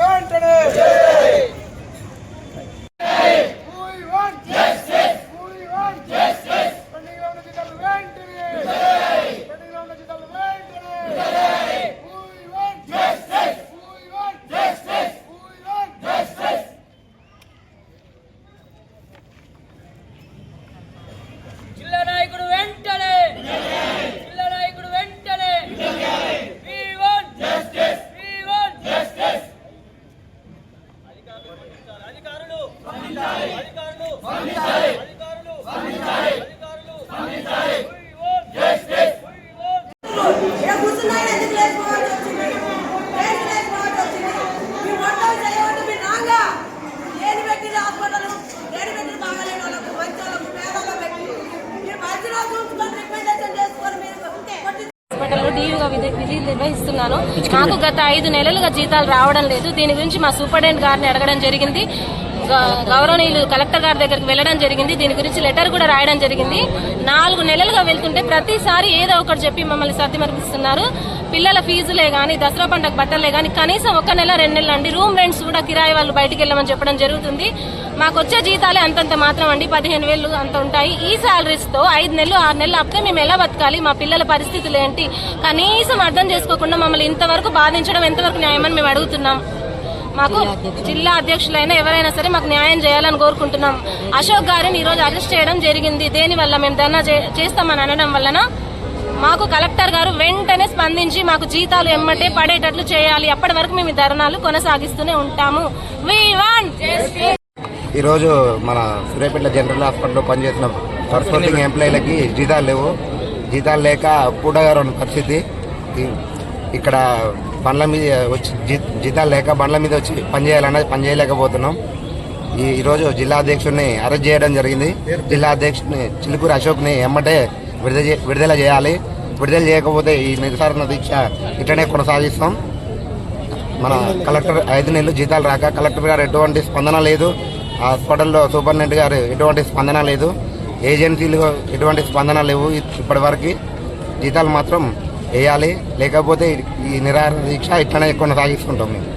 వెంటనే. అధికారులు. అధికారులు. డీయూగా విధి విధులు నిర్వహిస్తున్నాను. నాకు గత ఐదు నెలలుగా జీతాలు రావడం లేదు. దీని గురించి మా సూపరింటెండెంట్ గారిని అడగడం జరిగింది. గౌరవనీయులు కలెక్టర్ గారి దగ్గరికి వెళ్ళడం జరిగింది. దీని గురించి లెటర్ కూడా రాయడం జరిగింది. నాలుగు నెలలుగా వెళ్తుంటే ప్రతిసారి ఏదో ఒకటి చెప్పి మమ్మల్ని సర్దిమర్పిస్తున్నారు పిల్లల ఫీజులే గానీ దసరా పండుగ బట్టలే గానీ కనీసం ఒక నెల రెండు నెలలు అండి. రూమ్ రెంట్స్ కూడా కిరాయి వాళ్ళు బయటికి వెళ్ళమని చెప్పడం జరుగుతుంది. మాకు వచ్చే జీతాలే అంతంత మాత్రం అండి. పదిహేను వేలు అంత ఉంటాయి. ఈ సాలరీస్తో ఐదు నెలలు ఆరు నెలలు అప్పుడే మేము ఎలా బతకాలి? మా పిల్లల పరిస్థితులు ఏంటి? కనీసం అర్థం చేసుకోకుండా మమ్మల్ని ఇంతవరకు బాధించడం ఎంతవరకు న్యాయమని మేము అడుగుతున్నాం. మాకు జిల్లా అధ్యక్షులైనా ఎవరైనా సరే మాకు న్యాయం చేయాలని కోరుకుంటున్నాం. అశోక్ గారిని ఈ రోజు అరెస్ట్ చేయడం జరిగింది. దేని వల్ల మేము ధర్నా చేస్తామని అనడం వలన మాకు కలెక్టర్ గారు వెంటనే స్పందించి మాకు జీతాలు ఎమ్మటే పడేటట్లు చేయాలి. అప్పటి వరకు మేము ఈ ధర్నాలు కొనసాగిస్తూనే ఉంటాము. ఈరోజు మన సూర్యాపేట జనరల్ హాస్పిటల్లో పనిచేసిన వర్కౌటింగ్ ఎంప్లాయీలకి జీతాలు లేవు. జీతాలు లేక పూటగారు ఉన్న పరిస్థితి ఇక్కడ బండ్ల మీద వచ్చి జీతాలు లేక బండ్ల మీద వచ్చి పని చేయాలన్నది పని చేయలేకపోతున్నాం. ఈరోజు జిల్లా అధ్యక్షుడిని అరెస్ట్ చేయడం జరిగింది. జిల్లా అధ్యక్షుడిని చిలుకూరు అశోక్ని ఎమ్మటే విడుదల విడుదల చేయాలి. విడుదల చేయకపోతే ఈ నిరసారణ దీక్ష ఇట్లనే కొనసాగిస్తాం. మన కలెక్టర్ ఐదు నెలలు జీతాలు రాక కలెక్టర్ గారు ఎటువంటి స్పందన లేదు. హాస్పిటల్లో సూపరింటెండెంట్ గారు ఎటువంటి స్పందన లేదు. ఏజెన్సీలు ఎటువంటి స్పందన లేవు ఇప్పటివరకు. జీతాలు మాత్రం వేయాలి. లేకపోతే ఈ నిరాహార దీక్ష ఇట్లనే కొనసాగిస్తుంటాం మేము.